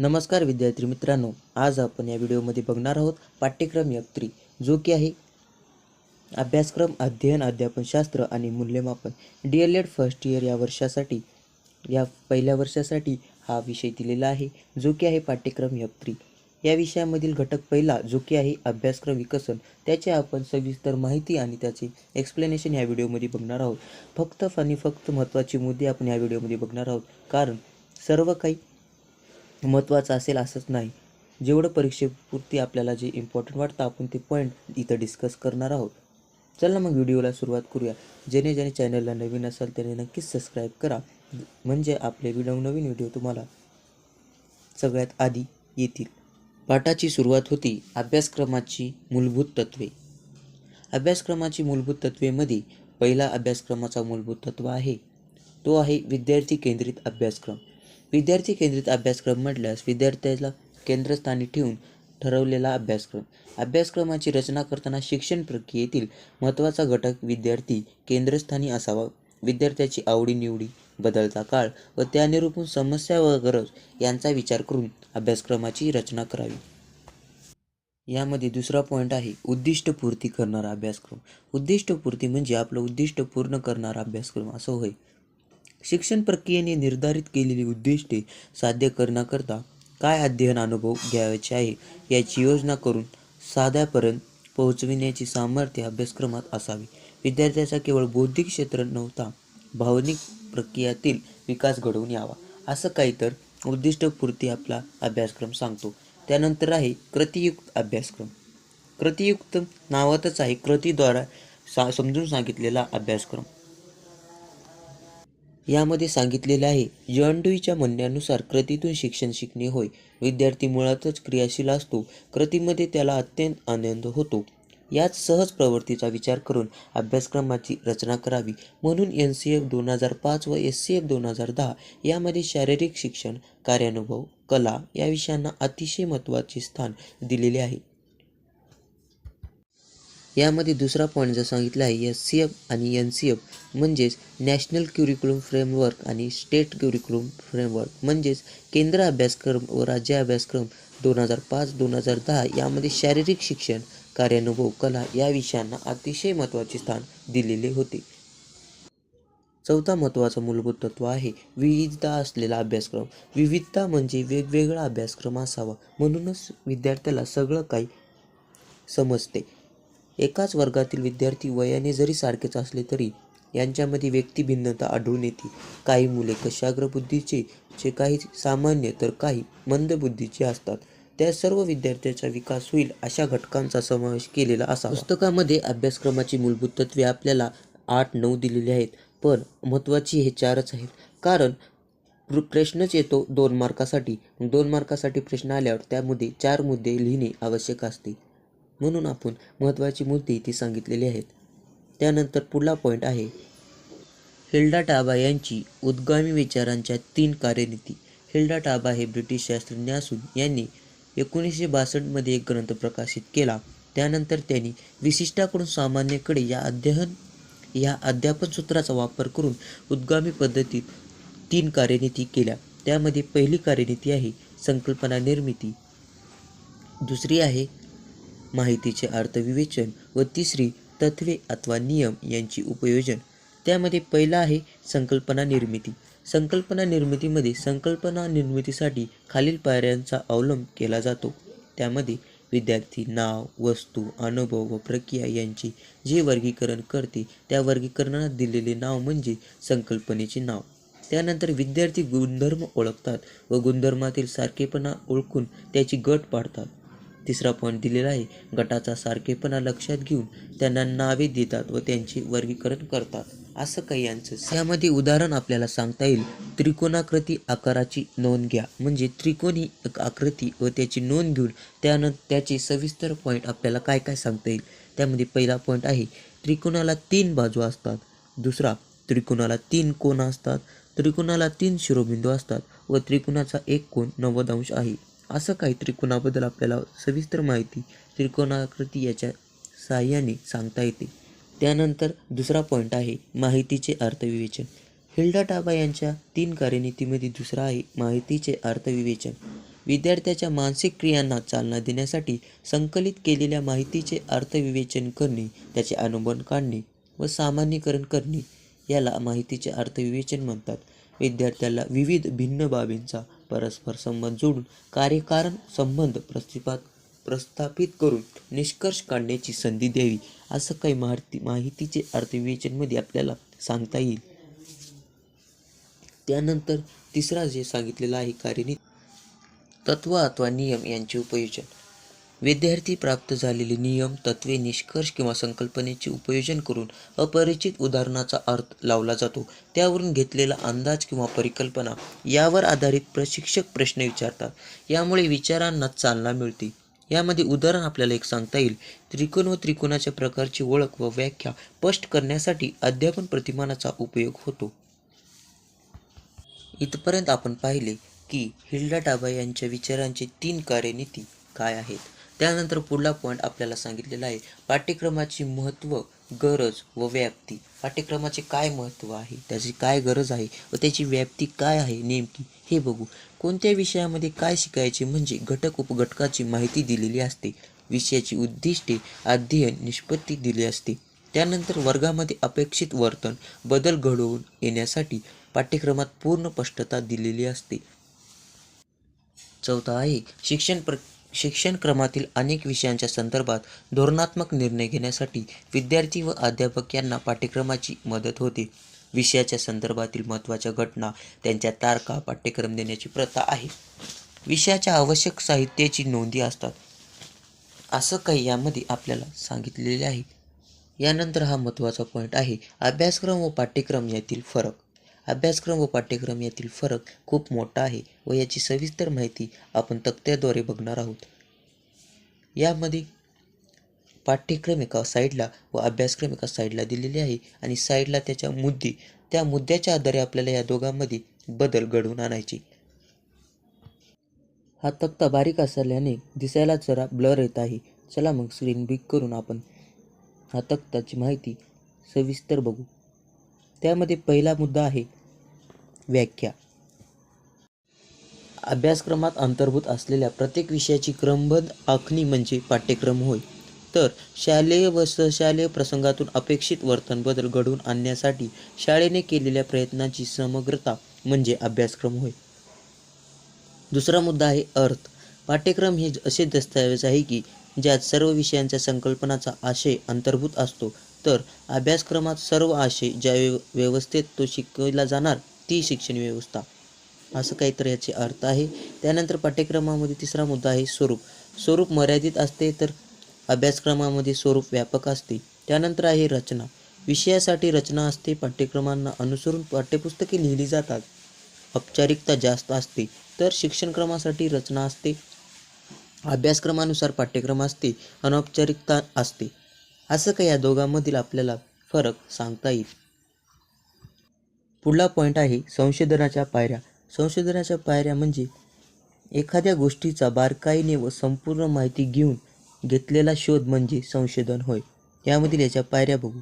नमस्कार विद्यार्थी मित्रांनो आज आपण या व्हिडिओमध्ये बघणार आहोत पाठ्यक्रम यक्त्री जो की आहे अभ्यासक्रम अध्ययन अध्यापनशास्त्र आणि मूल्यमापन. D L Ed first year या वर्षासाठी या पहिल्या वर्षासाठी हा विषय दिलेला आहे जो की आहे पाठ्यक्रम यक्त्री या विषयामधील घटक पहिला जो की आहे अभ्यासक्रम विकसन त्याची आपण सविस्तर माहिती आणि त्याचे एक्सप्लेनेशन या व्हिडिओमध्ये बघणार आहोत. फक्त आणि फक्त महत्त्वाचे मुद्दे आपण या व्हिडिओमध्ये बघणार आहोत. कारण सर्व काही महत्त्वाचं असेल असंच नाही. जेवढं परीक्षेपुरती आपल्याला जे इम्पॉर्टंट वाटतं आपण ते पॉईंट इथं डिस्कस करणार आहोत. चला मग व्हिडिओला सुरुवात करूया. जेणे ज्याने चॅनलला नवीन असाल त्याने नक्कीच सबस्क्राईब करा. म्हणजे आपले व्हिडिओ नवीन व्हिडिओ तुम्हाला सगळ्यात आधी येतील. पाठाची सुरुवात होती अभ्यासक्रमाची मूलभूत तत्वे. अभ्यासक्रमाची मूलभूत तत्वेमध्ये पहिला अभ्यासक्रमाचा मूलभूत तत्व आहे. तो आहे विद्यार्थी केंद्रित अभ्यासक्रम. विद्यार्थी केंद्रित अभ्यासक्रम म्हटल्यास विद्यार्थ्याला केंद्रस्थानी ठेवून ठरवलेला अभ्यासक्रम. अभ्यासक्रमाची रचना करताना शिक्षण प्रक्रियेतील महत्त्वाचा घटक विद्यार्थी केंद्रस्थानी असावा. विद्यार्थ्याची आवडीनिवडी बदलता काळ व त्यानुरूप समस्या व गरज यांचा विचार करून अभ्यासक्रमाची रचना करावी. यामध्ये दुसरा पॉईंट आहे उद्दिष्टपूर्ती करणारा अभ्यासक्रम. उद्दिष्टपूर्ती म्हणजे आपलं उद्दिष्ट पूर्ण करणारा अभ्यासक्रम असं होय. शिक्षण प्रक्रियेने निर्धारित केलेली उद्दिष्टे साध्य करण्याकरता काय अध्ययन अनुभव घ्यायचे आहे याची योजना करून साध्यापर्यंत पोहोचविण्याची सामर्थ्य अभ्यासक्रमात असावी. विद्यार्थ्याचा केवळ बौद्धिक क्षेत्र नव्हता भावनिक प्रक्रियातील विकास घडवून यावा असं काही तर उद्दिष्टपूर्ती आपला अभ्यासक्रम सांगतो. त्यानंतर आहे कृतीयुक्त अभ्यासक्रम. कृतीयुक्त नावातच आहे कृतीद्वारा सा समजून सांगितलेला अभ्यासक्रम. यामध्ये सांगितलेले आहे जॉन डुईच्या म्हणण्यानुसार कृतीतून शिक्षण शिकणे होय. विद्यार्थी मुळातच क्रियाशील असतो. कृतीमध्ये त्याला अत्यंत आनंद होतो. याच सहज प्रवृत्तीचा विचार करून अभ्यासक्रमाची रचना करावी. म्हणून एन सी एफ दोन हजार पाच व एस सी एफ दोन हजार दहा यामध्ये शारीरिक शिक्षण कार्यानुभव कला या विषयांना अतिशय महत्त्वाचे स्थान दिलेले आहे. यामध्ये दुसरा पॉईंट जर सांगितला आहे एस सी एफ आणि एन सी एफ म्हणजेच नॅशनल क्युरिक्युलम फ्रेमवर्क आणि स्टेट क्युरिक्युलम फ्रेमवर्क म्हणजेच केंद्र अभ्यासक्रम व राज्य अभ्यासक्रम दोन हजार पाच दोन हजार दहा यामध्ये शारीरिक शिक्षण कार्यानुभव कला या विषयांना अतिशय महत्त्वाचे स्थान दिलेले होते. चौथा महत्त्वाचा मूलभूत तत्व आहे विविधता असलेला अभ्यासक्रम. विविधता म्हणजे वेगवेगळा अभ्यासक्रम असावा म्हणूनच विद्यार्थ्याला सगळं काही समजते. एकाच वर्गातील विद्यार्थी वयाने जरी सारखेच असले तरी यांच्यामध्ये व्यक्तिभिन्नता आढळून येते. काही मुले कशाग्र बुद्धीचे जे काही सामान्य तर काही मंदबुद्धीचे असतात. त्या सर्व विद्यार्थ्यांचा विकास होईल अशा घटकांचा समावेश केलेला असा पुस्तकामध्ये अभ्यासक्रमाची मूलभूत तत्वे आपल्याला आठ नऊ दिलेली आहेत पण महत्त्वाची हे चारच आहेत. कारण प्र- प्रश्नच येतो दोन मार्कासाठी. दोन मार्कासाठी प्रश्न आल्यावर त्यामध्ये चार मुद्दे लिहिणे आवश्यक असते. म्हणून आपण महत्त्वाची मुद्दे इथे सांगितलेली आहेत. त्यानंतर पुढला पॉईंट आहे. हिल्डा टाबा यांची उद्गामी विचारांच्या तीन कार्यनीती. हिल्डा टाबा हे ब्रिटिश शास्त्रज्ञ असून यांनी एकोणीसशे बासष्टमध्ये एक ग्रंथ प्रकाशित केला. त्यानंतर त्यांनी विशिष्टाकडून सामान्यकडे या अध्ययन या अध्यापन सूत्राचा वापर करून उद्गामी पद्धतीत तीन कार्यनीती केल्या. त्यामध्ये पहिली कार्यनीती आहे संकल्पना निर्मिती. दुसरी आहे माहितीचे अर्थविवेचन व तिसरी तत्वे अथवा नियम यांची उपयोजन. त्यामध्ये पहिला आहे संकल्पना निर्मिती. संकल्पना निर्मितीमध्ये संकल्पना निर्मितीसाठी खालील पायऱ्यांचा अवलंब केला जातो. त्यामध्ये विद्यार्थी नाव वस्तू अनुभव व प्रक्रिया यांचे जे वर्गीकरण करते त्या वर्गीकरणात दिलेले नाव म्हणजे संकल्पनेचे नाव. त्यानंतर विद्यार्थी गुणधर्म ओळखतात व गुणधर्मातील सारखेपणा ओळखून त्याची गट पाडतात. तिसरा पॉईंट दिलेला आहे. गटाचा सारखेपणा लक्षात घेऊन त्यांना नावे देतात व त्यांचे वर्गीकरण करतात. असं काही यांचं यामध्ये उदाहरण आपल्याला सांगता येईल. त्रिकोणाकृती आकाराची नोंद घ्या. म्हणजे त्रिकोण ही एक आकृती व त्याची नोंद घेऊन त्यानं त्याचे सविस्तर पॉईंट आपल्याला काय काय सांगता येईल? त्यामध्ये पहिला पॉईंट आहे त्रिकोणाला तीन बाजू असतात. दुसरा त्रिकोणाला तीन कोण असतात. त्रिकोणाला तीन शिरोबिंदू असतात व त्रिकोणाचा एक कोण नव्वद अंश आहे. असं काही त्रिकोणाबद्दल आपल्याला सविस्तर माहिती त्रिकोणाकृती याच्या साहाय्याने सांगता येते. त्यानंतर दुसरा पॉईंट आहे माहितीचे अर्थविवेचन. हिल्डा टाबा यांच्या तीन कार्यनीतीमध्ये दुसरा आहे माहितीचे अर्थविवेचन. विद्यार्थ्याच्या मानसिक क्रियांना चालना देण्यासाठी संकलित केलेल्या माहितीचे अर्थविवेचन करणे त्याचे अनुबंध काढणे व सामान्यीकरण करणे याला माहितीचे अर्थविवेचन म्हणतात. विद्यार्थ्याला विविध भिन्न बाबींचा परस्पर संबंध जोडून कार्यकारण संबंध प्रस्थिपात प्रस्थापित करून निष्कर्ष काढण्याची संधी द्यावी असं काही माहिती माहितीचे अर्थविवेचनमध्ये आपल्याला सांगता येईल. त्यानंतर तिसरा जे सांगितलेला आहे कार्यनीती तत्व अथवा नियम यांचे उपयोजन. विद्यार्थी प्राप्त झालेले नियम तत्वे निष्कर्ष किंवा संकल्पनेचे उपयोजन करून अपरिचित उदाहरणाचा अर्थ लावला जातो. त्यावरून घेतलेला अंदाज किंवा परिकल्पना यावर आधारित प्रशिक्षक प्रश्न विचारतात. यामुळे विचारांना चालना मिळते. यामध्ये उदाहरण आपल्याला एक सांगता येईल. त्रिकोण व त्रिकोणाच्या प्रकारची ओळख व व्याख्या स्पष्ट करण्यासाठी अध्यापन प्रतिमानाचा उपयोग होतो. इथपर्यंत आपण पाहिले की हिल्डा टाबा यांच्या विचारांची तीन कार्यनीती काय आहेत? त्यानंतर पुढला पॉईंट आपल्याला सांगितलेला आहे. पाठ्यक्रमाची महत्त्व गरज व व्याप्ती. पाठ्यक्रमाचे काय महत्त्व आहे? त्याची काय गरज आहे? व त्याची व्याप्ती काय आहे नेमकी? हे बघू. कोणत्या विषयामध्ये काय शिकायचे? म्हणजे घटक उपघटकाची माहिती दिलेली असते. विषयाची उद्दिष्टे अध्ययन निष्पत्ती दिली असते. त्यानंतर वर्गामध्ये अपेक्षित वर्तन बदल घडवून येण्यासाठी पाठ्यक्रमात पूर्ण स्पष्टता दिलेली असते. चौथा आहे शिक्षण प्र शिक्षण क्रमातील अनेक विषयांच्या संदर्भात धोरणात्मक निर्णय घेण्यासाठी विद्यार्थी व अध्यापक यांना पाठ्यक्रमाची मदत होते. विषयाच्या संदर्भातील महत्त्वाच्या घटना त्यांच्या तारखा पाठ्यक्रम देण्याची प्रथा आहे. विषयाच्या आवश्यक साहित्याची नोंदी असतात. असं काही यामध्ये आपल्याला सांगितलेले आहे. यानंतर हा महत्त्वाचा पॉईंट आहे. अभ्यासक्रम व पाठ्यक्रम यातील फरक. अभ्यासक्रम व पाठ्यक्रम यातील फरक खूप मोठा आहे व याची सविस्तर माहिती आपण तक्त्याद्वारे बघणार आहोत. यामध्ये पाठ्यक्रम एका साईडला व अभ्यासक्रम एका साईडला दिलेले आहे आणि साईडला त्याच्या मुद्दे त्या मुद्द्याच्या आधारे आपल्याला या दोघांमध्ये बदल घडवून आणायचे. हा तक्ता बारीक असल्याने दिसायला जरा ब्लर येत आहे. चला मग स्क्रीन बिग करून आपण हा तक्ताची माहिती सविस्तर बघू. त्यामध्ये पहिला मुद्दा आहे व्याख्या. अभ्यासक्रमात अंतर्भूत असलेल्या प्रत्येक विषयाची क्रमबद्ध आखणी म्हणजे पाठ्यक्रम होय. तर शालेय व सहशालेय प्रसंगातून अपेक्षित वर्तन बदल घडवून आणण्यासाठी शाळेने केलेल्या प्रयत्नांची समग्रता म्हणजे अभ्यासक्रम होय. दुसरा मुद्दा आहे अर्थ. पाठ्यक्रम हे असे दस्तऐवज आहे की ज्यात सर्व विषयांच्या संकल्पनाचा आशय अंतर्भूत असतो. तर अभ्यासक्रमात सर्व आशय ज्या व्यव व्यवस्थेत तो शिकविला जाणार ती शिक्षण व्यवस्था. असं काहीतरी याचे अर्थ आहे. त्यानंतर पाठ्यक्रमामध्ये तिसरा मुद्दा आहे स्वरूप. स्वरूप मर्यादित असते तर अभ्यासक्रमामध्ये स्वरूप व्यापक असते. त्यानंतर आहे रचना. विषयासाठी रचना असते पाठ्यक्रमांना अनुसरून पाठ्यपुस्तके लिहिली जातात. औपचारिकता जास्त असते तर शिक्षणक्रमासाठी रचना असते. अभ्यासक्रमानुसार पाठ्यक्रम असते अनौपचारिकता असते. असं काही या दोघांमधील आपल्याला फरक सांगता येईल? पुढला पॉईंट आहे संशोधनाच्या पायऱ्या. संशोधनाच्या पायऱ्या म्हणजे एखाद्या गोष्टीचा बारकाईने व संपूर्ण माहिती घेऊन घेतलेला शोध म्हणजे संशोधन होय. यामधील याच्या पायऱ्या बघू.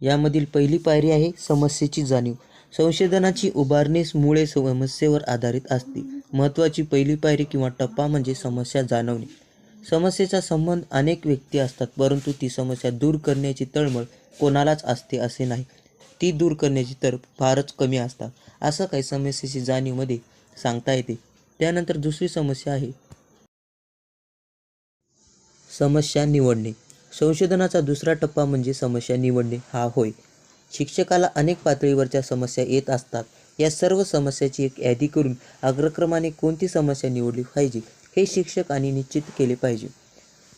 यामधील पहिली पायरी आहे समस्येची जाणीव. संशोधनाची उभारणीस मुळे समस्येवर आधारित असते. महत्त्वाची पहिली पायरी किंवा टप्पा म्हणजे समस्या जाणवणे. समस्येचा संबंध अनेक व्यक्ती असतात परंतु ती समस्या दूर करण्याची तळमळ कोणालाच असते असे नाही. ती दूर करण्याची तर फारच कमी असतात असं काही समस्येची जाणीवमध्ये सांगता येते. त्यानंतर दुसरी समस्या आहे. समस्या निवडणे. संशोधनाचा दुसरा टप्पा म्हणजे समस्या निवडणे हा होय. शिक्षकाला अनेक पातळीवरच्या समस्या येत असतात. या सर्व समस्याची एक यादी करून अग्रक्रमाने कोणती समस्या निवडली पाहिजे हे शिक्षक आणि निश्चित केले पाहिजे.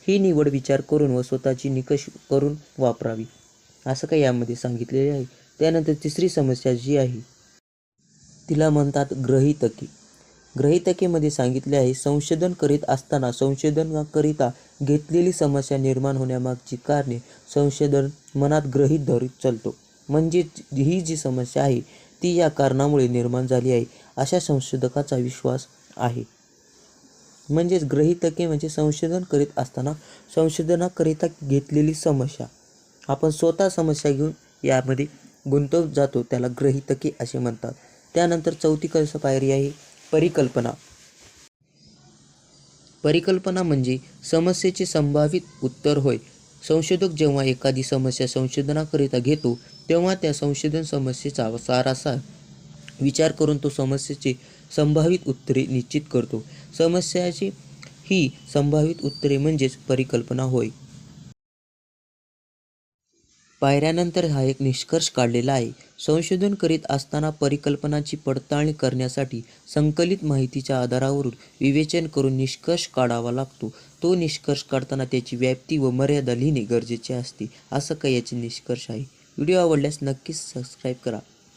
ही निवड विचार करून व स्वतःची निकष करून वापरावी असं काही यामध्ये सांगितलेले आहे. त्यानंतर तिसरी समस्या जी आहे तिला म्हणतात ग्रहितके. ग्रहितकेमध्ये सांगितले आहे संशोधन करीत असताना संशोधनाकरिता घेतलेली समस्या निर्माण होण्यामागची कारणे संशोधन मनात ग्रहित धरत चालतो. म्हणजे ही जी समस्या आहे ती या कारणामुळे निर्माण झाली आहे अशा संशोधकाचा विश्वास आहे. म्हणजेच ग्रहितके म्हणजे संशोधन करीत असताना संशोधनाकरिता घेतलेली समस्या. आपण स्वतः समस्या घेऊन यामध्ये गुंतवत जातो त्याला ग्रहितके असे म्हणतात. त्यानंतर चौथी कल्स पायरी आहे परिकल्पना. परिकल्पना म्हणजे समस्येचे संभावित उत्तर होय. संशोधक जेव्हा एखादी समस्या संशोधनाकरिता घेतो तेव्हा त्या संशोधन समस्येचा सारासा विचार करून तो समस्येचे संभावित उत्तरे निश्चित करतो. समस्याची ही संभावित उत्तरे म्हणजेच परिकल्पना होय. पायऱ्यानंतर हा एक निष्कर्ष काढलेला आहे. संशोधन करीत असताना परिकल्पनाची पडताळणी करण्यासाठी संकलित माहितीच्या आधारावरून विवेचन करून निष्कर्ष काढावा लागतो. तो निष्कर्ष काढताना त्याची व्याप्ती व मर्यादा लिहिणे गरजेचे असते असं काही याचे निष्कर्ष आहे. व्हिडिओ आवडल्यास नक्कीच सबस्क्राईब करा.